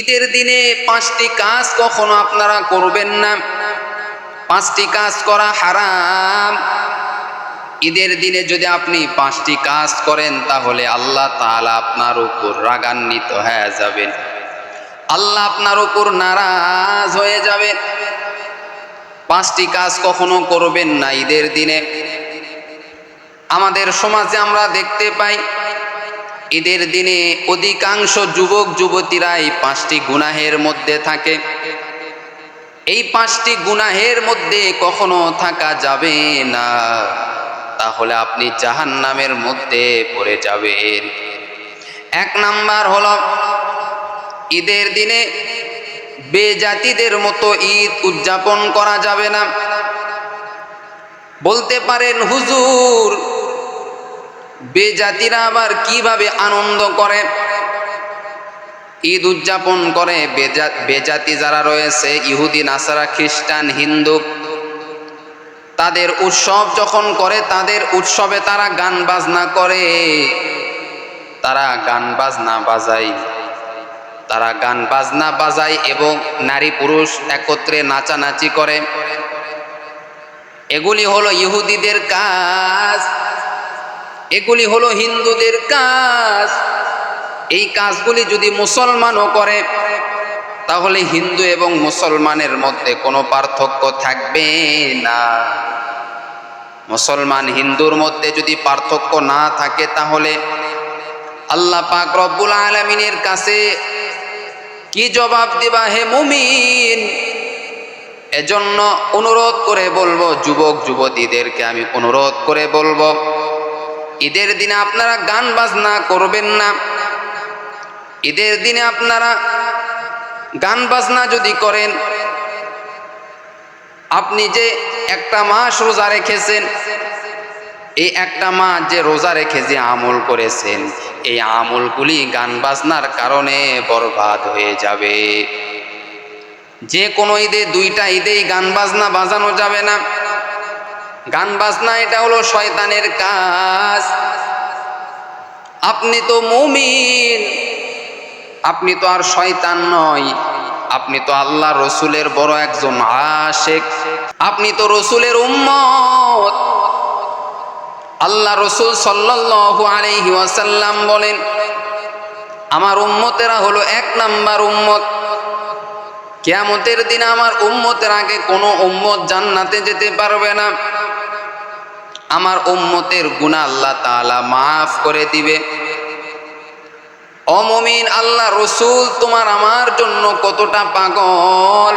ঈদের দিনে পাঁচটি কাজ কখনো আপনারা করবেন না। পাঁচটি কাজ করা হারাম। ঈদের দিনে যদি আপনি পাঁচটি কাজ করেন, তাহলে আল্লাহ তাআলা আপনার উপর রাগান্বিত হয়ে যাবেন। আল্লাহ আপনার উপর নারাজ হয়ে যাবে পাঁচটি কাজ কখনো করবেন না ঈদের দিনে। আমাদের সমাজে আমরা দেখতে পাই ঈদের দিনে অধিকাংশ যুবক, যুবতীরাই পাঁচটি গুনাহের মধ্যে থাকে। এই পাঁচটি গুনাহের মধ্যে কখনো থাকা যাবে না। তাহলে আপনি জাহান নামের মধ্যে পড়ে যাবেন। এক নাম্বার হলো, ঈদের দিনে বেজাতিদের মতো ঈদ উদযাপন করা যাবে না। বলতে পারেন, হুজুর বেজাতিরা আবার কীভাবে আনন্দ করে? ঈদ উদযাপন করে বেজা- বেজাতি যারা রয়েছে, ইহুদি, নাসারা, খ্রিস্টান, হিন্দু, তাদের উৎসব যখন করে, তাদের উৎসবে তারা গান বাজনা করে। তারা গান বাজনা বাজায়। তারা গান বাজনা বাজায় এবং নারী পুরুষ একত্রে নাচানাচি করে। এগুলি হলো ইহুদিদের কাজ। এগুলি হলো হিন্দুদের কাজ। এই কাজগুলি যদি মুসলমানও করে, তাহলে হিন্দু এবং মুসলমানের মধ্যে কোনো পার্থক্য থাকবে না। মুসলমান হিন্দুর মধ্যে যদি পার্থক্য না থাকে, তাহলে আল্লাহ পাক রব্বুল আলমিনের কাছে কি জবাব দিবা হে মুমিন? এজন্য অনুরোধ করে বলব যুবক যুবতীদেরকে আমি অনুরোধ করে বলব ঈদের দিনে আপনারা গান বাজনা করবেন না। ঈদের দিনে আপনারা গান বাজনা যদি করেন, আপনি যে একটা মাস রোজা রেখেছেন, এই একটা মাস যে রোজা রেখে যে আমল করেছেন, এই আমলগুলি গান বাজনার কারণে বরবাদ হয়ে যাবে। যে কোনো ঈদে, দুইটা ঈদেই গান বাজনা বাজানো যাবে না। গান বাজনা এটা হলো শয়তানের কাজ। আপনি তো মুমিন, আপনি তো আর শয়তান নয় আপনি তো আল্লাহ রসুলের বড় একজন আশেক। আপনি তো রসুলের উম্মত। আল্লাহ রসুল সাল্লাল্লাহু আলাইহি ওয়াসাল্লাম বলেন, আমার উম্মতেরা হলো এক নাম্বার উম্মত। কেয়ামতের দিন আমার উম্মতের আগে কোনো উম্মত জান্নাতে যেতে পারবে না। আমার উম্মতের গুণা আল্লাহ তাআলা মাফ করে দিবে। অমমিন আল্লাহ রসুল তোমার আমার জন্য কতটা পাগল।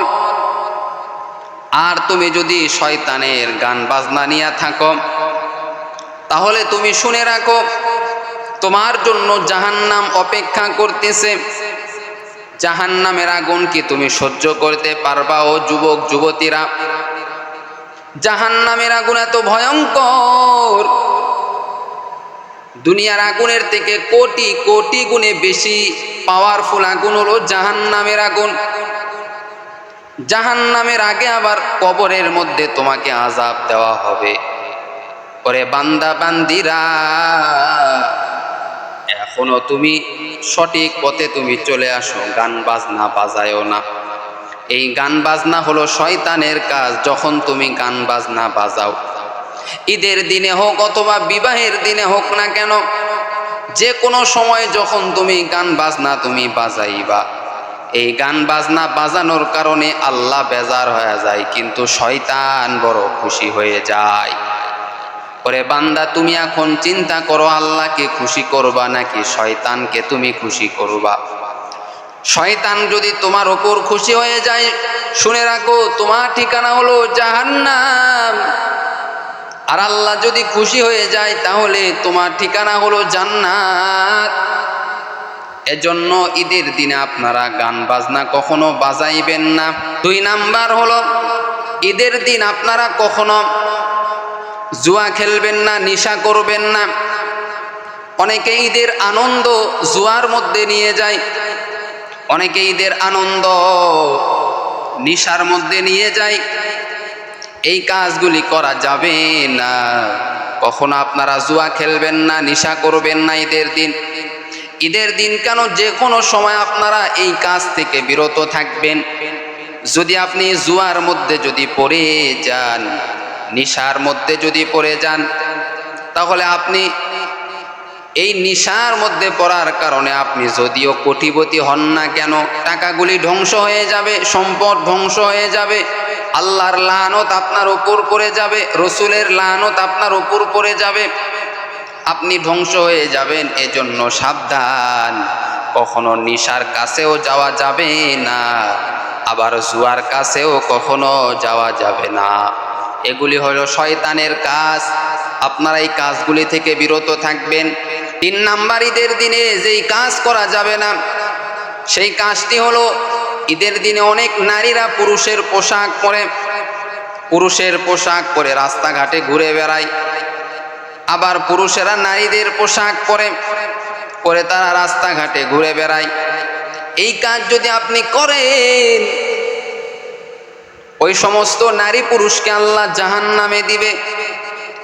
আর তুমি যদি শয়তানের গান বাজনা নিয়ে থাকো, তাহলে তুমি শুনে রাখো, তোমার জন্য জাহান্নাম অপেক্ষা করতেছে। জাহান্নামের আগুন কি তুমি সহ্য করতে পারবা, ও যুবক, যুবতীরা? জাহান্নামের আগুন এত ভয়ঙ্কর। দুনিয়ার আগুনের থেকে কোটি কোটি গুণে বেশি পাওয়ারফুল আগুন হলো জাহান্নামের আগুন। জাহান্নামের আগে আবার কবরের মধ্যে তোমাকে আজাব দেওয়া হবে। ওরে বান্দা, বান্দিরা! এখনও তুমি সঠিক পথে তুমি চলে আসো, গান বাজনা বাজায়ও না। এই গান বাজনা হলো শয়তানের কাজ, যখন তুমি গান বাজনা বাজাও। ঈদের দিনে হোক অথবা বিবাহের দিনে হোক না কেন যে কোনো সময় যখন তুমি গান বাজনা তুমি বাজাইবা। এই গান বাজনা বাজানোর কারণে আল্লাহ বেজার হয়ে যায়, কিন্তু শয়তান বড় খুশি হয়ে যায়। ওরে বান্দা, তুমি এখন চিন্তা করো, আল্লাহকে খুশি করবা নাকি শয়তানকে তুমি খুশি করবা? শয়তান যদি তোমার ওপর খুশি হয়ে যায়, শুনে রাখো, তোমার ঠিকানা হলো জাহান্নাম। আর আল্লাহ যদি খুশি হয়ে যায়, তাহলে তোমার ঠিকানা হলো জান্নাত। এজন্য ঈদের দিনে আপনারা গান বাজনা কখনো বাজাইবেন না। দুই নাম্বার হলো, ঈদের দিন আপনারা কখনো জুয়া খেলবেন না, নিশা করবেন না। অনেকে ঈদের আনন্দ জুয়ার মধ্যে নিয়ে যায়, অনেকে ঈদের আনন্দ নিশার মধ্যে নিয়ে যায়। এই কাজগুলি করা যাবে না। কখনো আপনারা জুয়া খেলবেন না, নিশা করবেন না ঈদের দিন। ঈদের দিন কেন যে কোনো সময় আপনারা এই কাজ থেকে বিরত থাকবেন। যদি আপনি জুয়ার মধ্যে যদি পড়ে যান নিশার মধ্যে যদি পড়ে যান, তাহলে আপনি এই নিশার মধ্যে পড়ার কারণে আপনি যদিও কোটিপতি হন না কেন, টাকাগুলি ধ্বংস হয়ে যাবে, সম্পদ ধ্বংস হয়ে যাবে, আল্লাহর লানত আপনার উপর পড়ে যাবে, রসুলের লানত আপনার উপর পড়ে যাবে, আপনি ধ্বংস হয়ে যাবেন, এজন্য সাবধান। কখনো নিশার কাছেও যাওয়া যাবে না, আবার জুয়ার কাছেও কখনো যাওয়া যাবে না। এগুলি হলো শয়তানের কাজ। আপনারা এই কাজগুলি থেকে বিরত থাকবেন। তিন নাম্বার, ঈদের দিনে যেই কাজ করা যাবে না, সেই কাজটি হলো ঈদের দিনে অনেক নারীরা পুরুষের পোশাক পরে, পুরুষের পোশাক পরে রাস্তাঘাটে ঘুরে বেড়ায়। আবার পুরুষেরা নারীদের পোশাক পরে পরে তারা রাস্তাঘাটে ঘুরে বেড়ায়। এই কাজ যদি আপনি করেন ওই সমস্ত নারী পুরুষকে আল্লাহ জাহান নামে দিবে।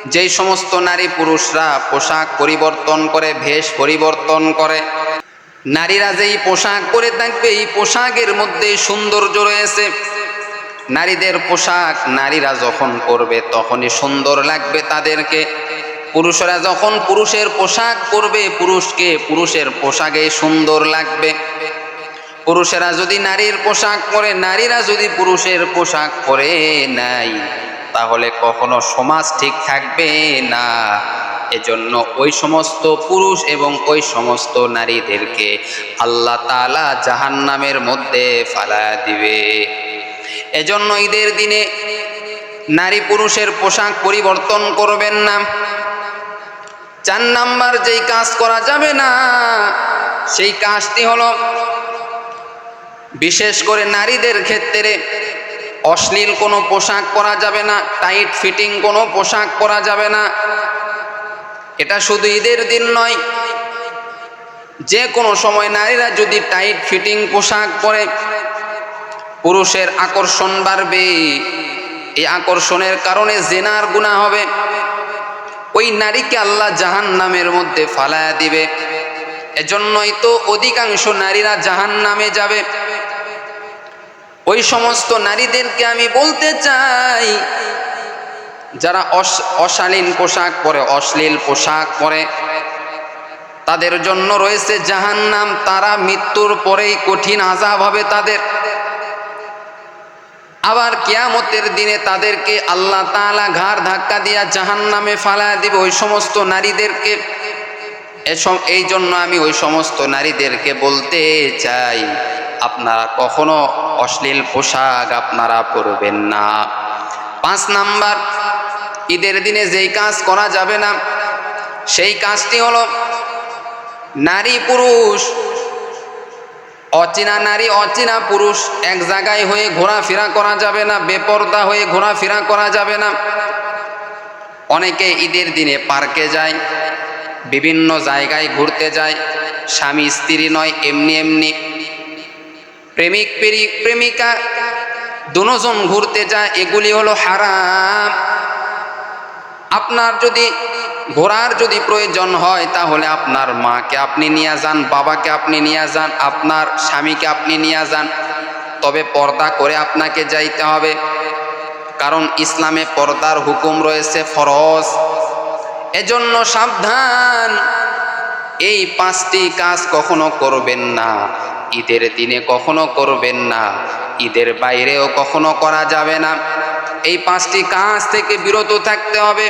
যেই সমস্ত নারী পুরুষরা পোশাক পরিবর্তন করে, ভেষ পরিবর্তন করে, নারীরা যেই পোশাক পরে থাকবে, এই পোশাকের মধ্যে সৌন্দর্য রয়েছে। নারীদের পোশাক নারীরা যখন করবে তখনই সুন্দর লাগবে তাদেরকে। পুরুষরা যখন পুরুষের পোশাক পরবে, পুরুষকে পুরুষের পোশাকে সুন্দর লাগবে। পুরুষেরা যদি নারীর পোশাক পরে, নারীরা যদি পুরুষের পোশাক পরে নাই, তাহলে কখনো সমাজ ঠিক থাকবে না। এজন্য ওই সমস্ত পুরুষ এবং ওই সমস্ত নারীদেরকে আল্লাহ তালা জাহান্নামের মধ্যে ফালা দিবে। এজন্য ঈদের দিনে নারী পুরুষের পোশাক পরিবর্তন করবেন না। চার নাম্বার যেই কাজ করা যাবে না, সেই কাজটি হলো বিশেষ করে নারীদের ক্ষেত্রে অশ্লীল কোনো পোশাক পরা যাবে না, টাইট ফিটিং কোনো পোশাক পরা যাবে না। এটা শুধু ঈদের দিন নয়, যে কোনো সময় নারীরা যদি টাইট ফিটিং পোশাক পরে, পুরুষের আকর্ষণ বাড়বে। এই আকর্ষণের কারণে জেনার গুণা হবে। ওই নারীকে আল্লাহ জাহান নামের মধ্যে ফালায়া দিবে। এজন্যই তো অধিকাংশ নারীরা জাহান নামে যাবে। ওই সমস্ত নারীদেরকে আমি বলতে চাই, যারা অশালীন পোশাক পরে, অশ্লীল পোশাক পরে, তাদের জন্য রয়েছে জাহান্নাম, তারা মৃত্যুর পরেই কঠিন আজাব হবে তাদের। আবার কেয়ামতের দিনে তাদেরকে আল্লাহ তাআলা ঘাড় ধাক্কা দিয়া জাহান নামে ফালা দিবে। ওই সমস্ত নারীদেরকে এই জন্য আমি ওই সমস্ত নারীদেরকে বলতে চাই আপনারা কখনো অশ্লীল পোশাক আপনারা পরবেন না। পাঁচ নাম্বার, ঈদের দিনে যেই কাজ করা যাবে না, সেই কাজটি হলো নারী পুরুষ, অচেনা নারী, অচেনা পুরুষ এক জায়গায় হয়ে ঘোরাফেরা করা যাবে না, বেপর্দা হয়ে ঘোরাফেরা করা যাবে না। অনেকে ঈদের দিনে পার্কে যায়, বিভিন্ন জায়গায় ঘুরতে যায়, স্বামী স্ত্রী নয়, এমনি এমনি প্রেমিক প্রেমিকা, দুজন ঘুরতে যায়, এগুলি হলো হারাম। আপনার যদি ঘোরার যদি প্রয়োজন হয়, তাহলে আপনার মাকে আপনি নিয়ে যান, বাবাকে আপনি নিয়ে যান, আপনার স্বামীকে আপনি নিয়ে যান। তবে পর্দা করে আপনাকে যাইতে হবে। কারণ ইসলামে পর্দার হুকুম রয়েছে ফরজ। এজন্য সাবধান। এই পাঁচটি কাজ কখনো করবেন না। ঈদের দিনে কখনো করবেন না। ঈদের বাইরেও কখনো করা যাবে না। এই পাঁচটি কাজ থেকে বিরত থাকতে হবে।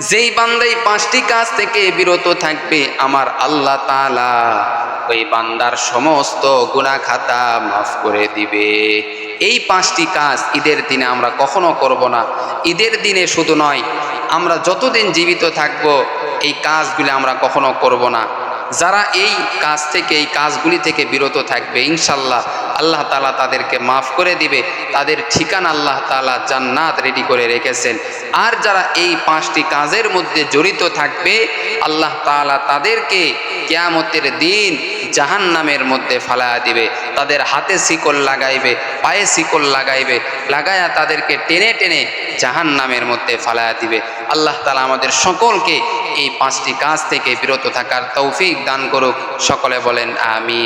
যেই বান্দা এই পাঁচটি কাজ থেকে বিরত থাকবে, আমার আল্লাহ তালা ওই বান্দার সমস্ত গুণা খাতা মাফ করে দিবে। এই পাঁচটি কাজ ঈদের দিনে আমরা কখনো করব না। ঈদের দিনে শুধু নয়, আমরা যতদিন জীবিত থাকব, এই কাজগুলি আমরা কখনো করব না। যারা এই কাজ থেকে, এই কাজগুলি থেকে বিরত থাকবে, ইনশাল্লাহ আল্লাহ তালা তাদেরকে মাফ করে দিবে। তাদের ঠিকানা আল্লাহ তালা জান্নাত রেডি করে রেখেছেন। আর যারা এই পাঁচটি কাজের মধ্যে জড়িত থাকবে, আল্লাহ তালা তাদেরকে কেয়ামতের দিন জাহান নামের মধ্যে ফালায়া দিবে। তাদের হাতে শিকল লাগাইবে, পায়ে শিকল লাগাইবে, লাগায়া তাদেরকে টেনে টেনে জাহান নামের মধ্যে ফালায়া দিবে। আল্লাহ তালা আমাদের সকলকে এই পাঁচটি কাজ থেকে বিরত থাকার তৌফিক দান করুক। সকলে বলেন, আমিন।